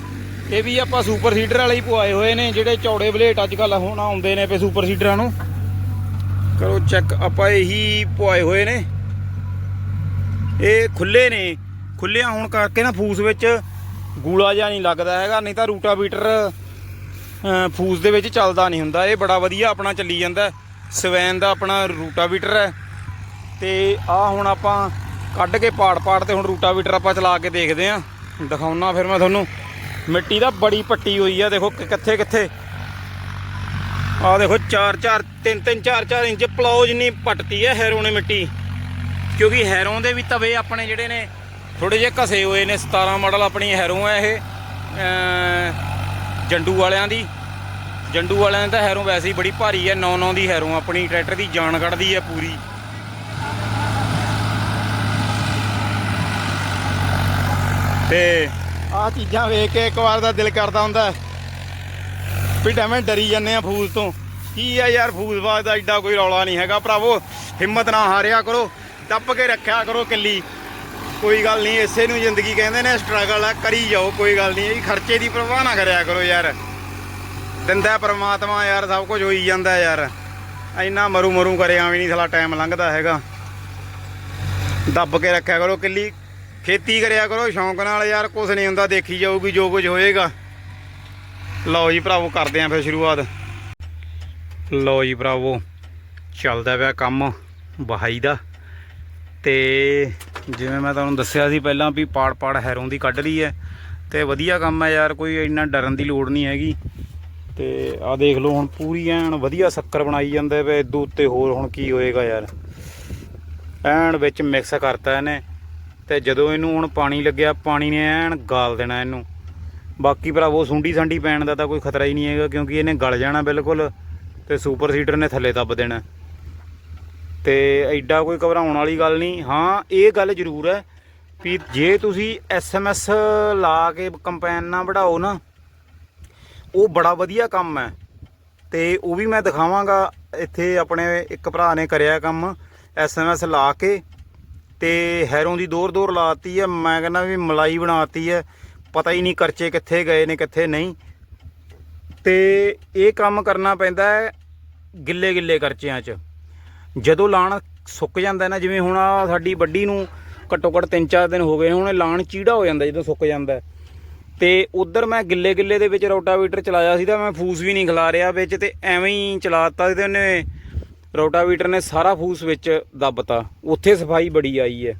ਇਹ ਵੀ ਆਪਾਂ ਸੁਪਰ ਸੀਡਰ ਵਾਲੇ ਹੀ ਪਵਾਏ ਹੋਏ ਨੇ ਜਿਹੜੇ ਚੌੜੇ ਬਲੇਟ ਅੱਜ ਕੱਲ ਹੁਣ ਆਉਂਦੇ ਨੇ ਪੇ ਸੁਪਰ ਸੀਡਰਾਂ ਨੂੰ। ਕਰੋ ਚੈੱਕ ਆਪਾਂ ਇਹੀ ਪਵਾਏ ਹੋਏ ਨੇ। ਇਹ ਖੁੱਲੇ ਨੇ ਖੁੱਲਿਆਂ ਹੋਣ ਕਰਕੇ ਨਾ ਫੂਸ ਵਿੱਚ ਗੂਲਾ ਜਿਹਾ ਨਹੀਂ ਲੱਗਦਾ ਹੈਗਾ ਨਹੀਂ ਤਾਂ ਰੂਟਾਵੀਟਰ ਅਹ, ਫੂਸ ਦੇ ਵਿੱਚ ਚੱਲਦਾ ਨਹੀਂ ਹੁੰਦਾ। ਇਹ ਬੜਾ ਵਧੀਆ ਆਪਣਾ ਚੱਲੀ ਜਾਂਦਾ ਸਵੈਨ ਦਾ ਆਪਣਾ ਰੂਟਾਵੀਟਰ ਹੈ। ਤੇ ਆ ਹੁਣ ਆਪਾਂ ਕੱਢ ਕੇ ਪਾੜ ਪਾੜ ਤੇ ਹੁਣ ਰੂਟਾਵੀਟਰ ਆਪਾਂ ਚਲਾ ਕੇ ਦੇਖਦੇ ਆਂ ਦਿਖਾਉਣਾ ਫਿਰ ਮੈਂ ਤੁਹਾਨੂੰ। ਮਿੱਟੀ ਦਾ ਬੜੀ ਪੱਟੀ ਹੋਈ ਆ, ਦੇਖੋ ਕਿੱਥੇ ਕਿੱਥੇ। ਆ ਦੇਖੋ 4 4 3 3 4 4 ਇੰਚ ਪਲਾਉ ਜਿੰਨੀ ਪੱਟਤੀ ਹੈ ਹੈਰੋਂ ਨੇ ਮਿੱਟੀ। ਕਿਉਂਕਿ ਹੈਰੋਂ ਦੇ ਵੀ ਤਵੇ ਆਪਣੇ ਜਿਹੜੇ ਨੇ ਥੋੜੇ ਜਿਹੇ ਘਸੇ ਹੋਏ ਨੇ 17 ਮਾਡਲ ਆਪਣੀ ਹੈਰੋਂ ਹੈ ਇਹ ਜੰਡੂ ਵਾਲਿਆਂ ਦੀ। ਜੰਡੂ ਵਾਲਿਆਂ ਦੀ ਤਾਂ ਹੈਰੋਂ ਵੈਸੇ ਹੀ ਬੜੀ ਭਾਰੀ ਹੈ 9 9 ਦੀ ਹੈਰੋਂ ਆਪਣੀ, ਟਰੈਕਟਰ ਦੀ ਜਾਨ ਕੱਢਦੀ ਹੈ ਪੂਰੀ। ਤੇ ਆਹ ਚੀਜ਼ਾਂ ਵੇਖ ਕੇ ਇੱਕ ਵਾਰ ਦਾ ਦਿਲ ਕਰਦਾ ਹੁੰਦਾ। ਹੈ ਵੀ ਐਵੇਂ ਡਰੀ ਜਾਂਦੇ ਆ ਫੂਸ ਤੋਂ। ਕੀ ਆ ਯਾਰ ਫੂਸਬਾਜ਼ ਦਾ ਐਡਾ ਕੋਈ ਰੌਲਾ ਨਹੀਂ ਹੈਗਾ। ਭਰਾਵੋ, ਹਿੰਮਤ ਨਾ ਹਾਰਿਆ ਕਰੋ, ਦੱਬ ਕੇ ਰੱਖਿਆ ਕਰੋ ਕਿੱਲੀ। ਕੋਈ ਗੱਲ ਨਹੀਂ, ਇਸੇ ਨੂੰ ਜ਼ਿੰਦਗੀ ਕਹਿੰਦੇ ਨੇ ਸਟਰਗਲ ਆ, ਕਰੀ ਜਾਓ, ਕੋਈ ਗੱਲ ਨਹੀਂ। ਇਹ ਖਰਚੇ ਦੀ ਪਰਵਾਹ ਨਾ ਕਰਿਆ ਕਰੋ ਯਾਰ। ਦਿੰਦਾ ਪਰਮਾਤਮਾ ਯਾਰ, ਸਭ ਕੁਝ ਹੋਈ ਜਾਂਦਾ ਯਾਰ। ਇੰਨਾ ਮਰੂ ਮਰੂ ਕਰਿਆ ਵੀ ਨਹੀਂ, ਸਾਲਾ ਟਾਈਮ ਲੰਘਦਾ ਹੈਗਾ। ਦੱਬ ਕੇ ਰੱਖਿਆ ਕਰੋ ਕਿੱਲੀ। ਖੇਤੀ ਕਰਿਆ ਕਰੋ, ਸ਼ੌਂਕ ਨਾਲ ਯਾਰ ਕੁਝ ਨਹੀਂ ਹੁੰਦਾ, ਦੇਖੀ ਜਾਊਗੀ, ਜੋ ਕੁਝ ਹੋਏਗਾ। ਲਓ ਜੀ ਭਰਾਵੋ, ਕਰਦੇ ਆਂ ਫਿਰ ਸ਼ੁਰੂਆਤ। ਲਓ ਜੀ ਭਰਾਵੋ, ਚੱਲਦਾ ਪਿਆ ਕੰਮ ਵਹਾਈ ਦਾ। ਤੇ ਜਿਵੇਂ ਮੈਂ ਤੁਹਾਨੂੰ ਦੱਸਿਆ ਸੀ ਪਹਿਲਾਂ ਵੀ ਪਾੜ ਪਾੜ ਹੈਰੋਂ ਦੀ ਕੱਢ ਲਈ ਹੈ। ਤੇ ਵਧੀਆ ਕੰਮ ਹੈ ਯਾਰ, ਕੋਈ ਇੰਨਾ ਡਰਨ ਦੀ ਲੋੜ ਨਹੀਂ ਹੈਗੀ। ਤੇ ਆ ਦੇਖ ਲਓ, ਹੁਣ ਪੂਰੀ ਐਨ ਵਧੀਆ ਸ਼ੱਕਰ ਬਣਾਈ ਜਾਂਦੇ ਵੇ ਇਦੋਂ ਉੱਤੇ ਹੋਰ ਹੁਣ ਕੀ ਹੋਏਗਾ ਯਾਰ। ਐਨ ਵਿੱਚ ਮਿਕਸ ਕਰਤਾ ਇਹਨੇ। ਤੇ ਜਦੋਂ ਇਹਨੂੰ ਹੁਣ ਪਾਣੀ ਲੱਗਿਆ, ਪਾਣੀ ਨੇ ਐਨ ਗਾਲ ਦੇਣਾ ਇਹਨੂੰ। ਬਾਕੀ ਭਰਾਵੋ ਸੁੰਡੀ ਸੰਡੀ ਪੈਣ ਦਾ ਤਾਂ ਕੋਈ ਖਤਰਾ ਹੀ ਨਹੀਂ ਹੈਗਾ, ਕਿਉਂਕਿ ਇਹਨੇ ਗਲ ਜਾਣਾ ਬਿਲਕੁਲ ਤੇ ਸੁਪਰ ਸੀਡਰ ਨੇ ਥੱਲੇ ਦੱਬ ਦੇਣਾ। ਤੇ ਐਡਾ ਕੋਈ ਘਬਰਾਉਣ ਵਾਲੀ ਗੱਲ ਨਹੀਂ। ਹਾਂ, ਇਹ ਗੱਲ ਜ਼ਰੂਰ ਹੈ ਵੀ ਜੇ ਤੁਸੀਂ ਐਸਐਮਐਸ ਲਾ ਕੇ ਕੰਪੈਨ ਨਾ ਵਧਾਓ ਨਾ, ਉਹ ਬੜਾ ਵਧੀਆ ਕੰਮ ਹੈ। ਤੇ ਉਹ ਵੀ ਮੈਂ ਦਿਖਾਵਾਂਗਾ, ਇੱਥੇ ਆਪਣੇ ਇੱਕ ਭਰਾ ਨੇ ਕਰਿਆ ਕੰਮ ਐਸਐਮਐਸ ਲਾ ਕੇ। ਤੇ ਹੈਰੋਂ ਦੀ ਦੂਰ ਦੌਰ ਲਾਤੀ ਹੈ ਮੈਂ ਕਹਿੰਦਾ ਵੀ ਮਲਾਈ ਬਣਾਤੀ ਹੈ ਪਤਾ ਹੀ ਨਹੀਂ ਕਰਚੇ ਕਿੱਥੇ ਗਏ ਨੇ, ਕਿੱਥੇ ਨਹੀਂ ਤੇ ਇਹ ਕੰਮ ਕਰਨਾ ਪੈਂਦਾ ਹੈ ਗਿੱਲੇ ਗਿੱਲੇ ਕਰਚਿਆਂ 'ਚ ਜਦੋਂ ਲਾਣ ਸੁੱਕ ਜਾਂਦਾ ਨਾ, ਜਿਵੇਂ ਹੁਣ ਆਹ ਸਾਡੀ ਵੱਡੀ ਨੂੰ ਘੱਟੋ ਘੱਟ 3-4 ਦਿਨ ਹੋ ਗਏ, ਹੁਣ ਲਾਣ ਚੀੜਾ ਹੋ ਜਾਂਦਾ ਜਦੋਂ ਸੁੱਕ ਜਾਂਦਾ ਹੈ। ਤੇ ਉਧਰ ਮੈਂ ਗਿੱਲੇ ਗਿੱਲੇ ਦੇ ਵਿੱਚ ਰੋਟਾਵੀਟਰ ਚਲਾਇਆ ਸੀ ਤਾਂ ਮੈਂ ਫੂਸ ਵੀ ਨਹੀਂ ਖਿਲਾ ਰਿਹਾ ਵਿੱਚ ਤੇ ਐਵੇਂ ਹੀ ਚਲਾਤਾ ਸੀ ਤੇ ਉਹਨੇ ਰੋਟਾਵੀਟਰ ਨੇ ਸਾਰਾ ਫੂਸ ਵਿੱਚ ਦੱਬਤਾ। ਉੱਥੇ ਸਫ਼ਾਈ ਬੜੀ ਆਈ ਹੈ।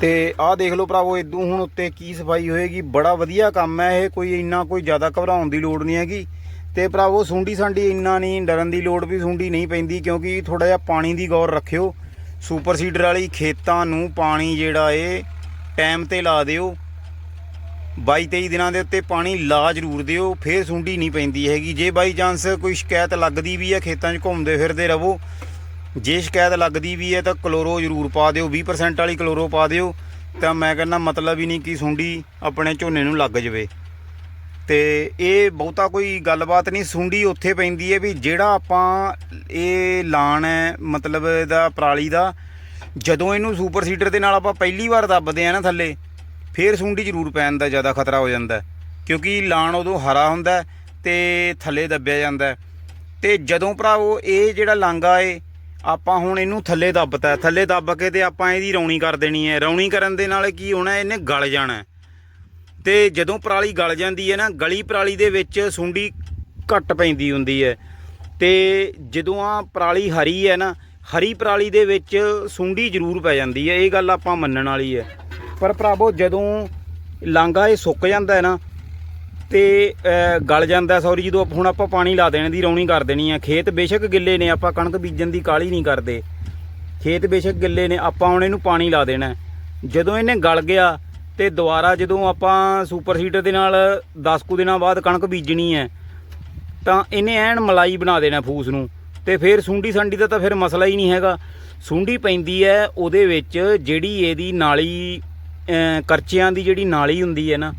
ਤੇ ਆਹ ਦੇਖ ਲਓ ਭਰਾਵੋ, ਇਦੋਂ ਹੁਣ ਉੱਤੇ ਕੀ ਸਫ਼ਾਈ ਹੋਏਗੀ। ਬੜਾ ਵਧੀਆ ਕੰਮ ਹੈ ਇਹ, ਕੋਈ ਇੰਨਾ ਕੋਈ ਜ਼ਿਆਦਾ ਘਬਰਾਉਣ ਦੀ ਲੋੜ ਨਹੀਂ ਹੈਗੀ। ਤੇ ਭਰਾਵੋ, ਸੁੰਡੀ ਸਾਂਡੀ ਇੰਨਾ ਨਹੀਂ, ਡਰਨ ਦੀ ਲੋੜ ਵੀ ਸੁੰਡੀ ਨਹੀਂ ਪੈਂਦੀ, ਕਿਉਂਕਿ ਥੋੜਾ ਜਿਹਾ ਪਾਣੀ ਦੀ ਗੌਰ ਰੱਖਿਓ। ਸੁਪਰ ਸੀਡਰ ਵਾਲੀ ਖੇਤਾਂ ਨੂੰ ਪਾਣੀ ਜਿਹੜਾ ਏ, ਟਾਈਮ ਤੇ ਲਾ ਦਿਓ। 22 23 ਦਿਨਾਂ ਦੇ ਉੱਤੇ ਪਾਣੀ ਲਾ ਜ਼ਰੂਰ ਦਿਓ, ਫੇਰ ਸੁੰਡੀ ਨਹੀਂ ਪੈਂਦੀ ਹੈਗੀ। ਜੇ ਬਾਈ ਚਾਂਸ ਕੋਈ ਸ਼ਿਕਾਇਤ ਲੱਗਦੀ ਵੀ ਹੈ, ਖੇਤਾਂ 'ਚ ਘੁੰਮਦੇ ਫਿਰਦੇ ਰਹੋ। ਜੇ ਸ਼ਿਕਾਇਤ ਲੱਗਦੀ ਵੀ ਹੈ, ਤਾਂ ਕਲੋਰੋ ਜ਼ਰੂਰ ਪਾ ਦਿਓ 20% ਵਾਲੀ ਕਲੋਰੋ ਪਾ ਦਿਓ। ਤਾਂ ਮੈਂ ਕਹਿੰਦਾ ਮਤਲਬ ਹੀ ਨਹੀਂ ਕਿ ਸੁੰਡੀ ਆਪਣੇ ਝੋਨੇ ਨੂੰ ਲੱਗ ਜਵੇ। ਤੇ ਇਹ ਬਹੁਤਾ ਕੋਈ ਗੱਲਬਾਤ ਨਹੀਂ, ਸੁੰਡੀ ਉੱਥੇ ਪੈਂਦੀ ਹੈ ਵੀ ਜਿਹੜਾ ਆਪਾਂ ਇਹ ਲਾਣ ਹੈ, ਮਤਲਬ ਇਹਦਾ ਪਰਾਲੀ ਦਾ, ਜਦੋਂ ਇਹਨੂੰ ਸੁਪਰ ਸੀਡਰ ਦੇ ਨਾਲ ਆਪਾਂ ਪਹਿਲੀ ਵਾਰ ਦੱਬਦੇ ਆ ਨਾ ਥੱਲੇ ਫੇਰ ਸੁੰਡੀ ਜ਼ਰੂਰ ਪੈਣ ਦਾ ਜ਼ਿਆਦਾ ਖਤਰਾ ਹੋ ਜਾਂਦਾ ਕਿਉਂਕਿ ਲਾਣ ਉਦੋਂ ਹਰਾ ਹੁੰਦਾ ਹੈ ਤੇ ਥੱਲੇ ਦੱਬਿਆ ਜਾਂਦਾ ਹੈ। ਤੇ ਜਦੋਂ ਭਰਾਵੋ, ਇਹ ਜਿਹੜਾ ਲਾਂਗਾ ਏ, ਆਪਾਂ ਹੁਣ ਇਹਨੂੰ ਥੱਲੇ ਦੱਬਤਾ ਥੱਲੇ ਦੱਬ ਕੇ ਤੇ ਆਪਾਂ ਇਹਦੀ ਰੌਣੀ ਕਰ ਦੇਣੀ ਹੈ। ਰੌਣੀ ਕਰਨ ਦੇ ਨਾਲ ਕੀ ਹੋਣਾ, ਇਹਨੇ ਗਲ ਜਾਣਾ ਹੈ। ਤੇ ਜਦੋਂ ਪਰਾਲੀ ਗਲ ਜਾਂਦੀ ਹੈ ਨਾ, ਗਲੀ ਪਰਾਲੀ ਦੇ ਵਿੱਚ ਸੁੰਡੀ ਘੱਟ ਪੈਂਦੀ ਹੁੰਦੀ ਹੈ। ਤੇ ਜਦੋਂ ਆ ਪਰਾਲੀ ਹਰੀ ਹੈ ਨਾ, ਹਰੀ ਪਰਾਲੀ ਦੇ ਵਿੱਚ ਸੁੰਡੀ ਜ਼ਰੂਰ ਪੈ ਜਾਂਦੀ ਹੈ। ਇਹ ਗੱਲ ਆਪਾਂ ਮੰਨਣ ਵਾਲੀ ਹੈ। ਪਰ ਭਰਾਵੋ, ਜਦੋਂ ਲਾਂਗਾ ਇਹ ਸੁੱਕ ਜਾਂਦਾ ਹੈ ਨਾ, ਤੇ ਗਲ ਜਾਂਦਾ ਸੌਰੀ ਜਦੋਂ ਹੁਣ ਆਪਾਂ ਪਾਣੀ ਲਾ ਦੇਣ ਦੀ ਰੌਣੀ ਕਰ ਦੇਣੀ ਹੈ। ਖੇਤ ਬੇਸ਼ੱਕ ਗਿੱਲੇ ਨੇ, ਆਪਾਂ ਕਣਕ ਬੀਜਣ ਦੀ ਕਾਲੀ ਨਹੀਂ ਕਰਦੇ। ਖੇਤ ਬੇਸ਼ੱਕ ਗਿੱਲੇ ਨੇ, ਆਪਾਂ ਹੁਣ ਇਹਨੂੰ ਪਾਣੀ ਲਾ ਦੇਣਾ ਜਦੋਂ ਇਹਨੇ ਗਲ ਗਿਆ, ਤੇ ਦੁਬਾਰਾ ਜਦੋਂ ਆਪਾਂ ਸੁਪਰ ਸੀਡਰ ਦੇ ਨਾਲ 10 ਕੁ ਦਿਨਾਂ ਬਾਅਦ ਕਣਕ ਬੀਜਣੀ ਹੈ, ਤਾਂ ਇਹਨੇ ਐਨ ਮਲਾਈ ਬਣਾ ਦੇਣਾ ਫੂਸ ਨੂੰ। ਤੇ ਫਿਰ ਸੁੰਡੀ ਸੰਡੀ ਦਾ ਤਾਂ ਫਿਰ ਮਸਲਾ ਹੀ ਨਹੀਂ ਹੈਗਾ। ਸੁੰਡੀ ਪੈਂਦੀ ਹੈ ਉਹਦੇ ਵਿੱਚ ਜਿਹੜੀ ਇਹਦੀ ਨਾਲੀ ਕਰਚਿਆਂ ਦੀ ਜਿਹੜੀ ਨਾਲੀ ਹੁੰਦੀ ਹੈ ਨਾ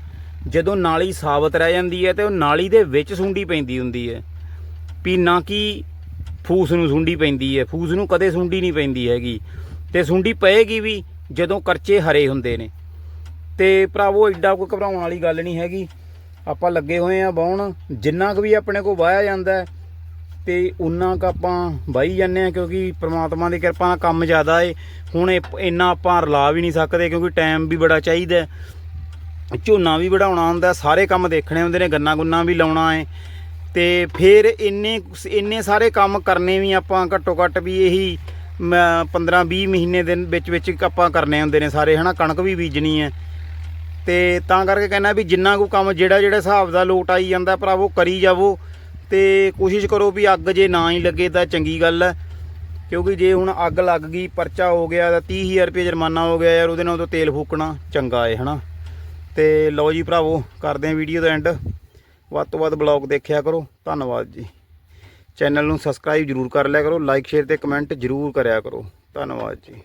ਜਦੋਂ ਨਾਲੀ ਸਾਬਤ ਰਹਿ ਜਾਂਦੀ ਹੈ ਤੇ ਉਹ ਨਾਲੀ ਦੇ ਵਿੱਚ ਸੁੰਡੀ ਪੈਂਦੀ ਹੁੰਦੀ ਹੈ। ਵੀ ਨਾ ਕਿ ਫੂਸ ਨੂੰ ਸੁੰਡੀ ਪੈਂਦੀ ਹੈ ਫੂਸ ਨੂੰ ਕਦੇ ਸੁੰਡੀ ਨਹੀਂ ਪੈਂਦੀ ਹੈਗੀ। ਤੇ ਸੁੰਡੀ ਪਏਗੀ ਵੀ ਜਦੋਂ ਕਰਚੇ ਹਰੇ ਹੁੰਦੇ ਨੇ। ਤੇ ਭਰਾਵੋ ਐਡਾ ਕੋਈ ਘਬਰਾਉਣ ਵਾਲੀ ਗੱਲ ਨਹੀਂ ਹੈਗੀ। ਆਪਾਂ ਲੱਗੇ ਹੋਏ ਆ ਬਾਉਣ ਜਿੰਨਾ ਕੁ ਵੀ ਆਪਣੇ ਕੋਲ ਵਾਇਆ ਜਾਂਦਾ ਹੈ, ਤੇ ਉਨਾ ਕੁ ਆਪਾਂ ਵਾਹੀ ਜਾਂਦੇ ਆ ਕਿਉਂਕਿ ਪ੍ਰਮਾਤਮਾ ਦੀ ਕਿਰਪਾ ਨਾਲ ਕੰਮ ਜ਼ਿਆਦਾ ਏ। ਹੁਣ ਇਹ- ਇੰਨਾ ਆਪਾਂ ਰਲਾ ਵੀ ਨਹੀਂ ਸਕਦੇ ਕਿਉਂਕਿ ਟਾਈਮ ਵੀ ਬੜਾ ਚਾਹੀਦਾ ਝੋਨਾ ਵੀ ਵਢਾਉਣਾ ਹੁੰਦਾ ਸਾਰੇ ਕੰਮ ਦੇਖਣੇ ਹੁੰਦੇ ਨੇ, ਗੰਨਾ ਗੁੰਨਾ ਵੀ ਲਾਉਣਾ ਏ। ਤੇ ਫਿਰ ਇੰਨੇ ਇੰਨੇ ਸਾਰੇ ਕੰਮ ਕਰਨੇ ਵੀ ਆਪਾਂ ਘੱਟੋ ਘੱਟ ਵੀ ਇਹੀ 15 20 ਮਹੀਨੇ ਦੇ ਵਿੱਚ ਵਿੱਚ ਆਪਾਂ ਕਰਨੇ ਹੁੰਦੇ ਨੇ ਸਾਰੇ, ਹਨਾ? ਕਣਕ ਵੀ ਬੀਜਣੀ ਹੈ। ਤੇ ਤਾਂ ਕਰਕੇ ਕਹਿੰਦਾ ਵੀ ਜਿੰਨਾ ਕੋ ਕੰਮ ਜਿਹੜਾ ਜਿਹੜਾ ਹਿਸਾਬ ਦਾ ਲੋਟ ਆਈ ਜਾਂਦਾ ਭਰਾਵੋ, ਕਰੀ ਜਾਵੋ। ਤੇ ਕੋਸ਼ਿਸ਼ ਕਰੋ ਵੀ ਅੱਗ ਜੇ ਨਾ ਹੀ ਲੱਗੇ ਤਾਂ ਚੰਗੀ ਗੱਲ ਹੈ। ਕਿਉਂਕਿ ਜੇ ਹੁਣ ਅੱਗ ਲੱਗ ਗਈ, ਪਰਚਾ ਹੋ ਗਿਆ, ਤਾਂ 30000 ਰੁਪਏ ਜੁਰਮਾਨਾ ਹੋ ਗਿਆ ਯਾਰ, ਉਹਦੇ ਨਾਲ ਤਾਂ ਤੇਲ ਫੂਕਣਾ ਚੰਗਾ ਏ ਹਨਾ। ਤੇ ਲਓ ਜੀ ਭਰਾਵੋ, ਕਰਦੇ ਆਂ ਵੀਡੀਓ ਦਾ ਐਂਡ ਵੱਧ ਤੋਂ ਵੱਧ ਬਲੌਗ ਦੇਖਿਆ ਕਰੋ। ਧੰਨਵਾਦ ਜੀ। ਚੈਨਲ ਨੂੰ ਸਬਸਕ੍ਰਾਈਬ ਜਰੂਰ ਕਰ ਲਿਆ ਕਰੋ। ਲਾਈਕ ਸ਼ੇਅਰ ਤੇ ਕਮੈਂਟ ਜਰੂਰ ਕਰਿਆ ਕਰੋ। ਧੰਨਵਾਦ ਜੀ।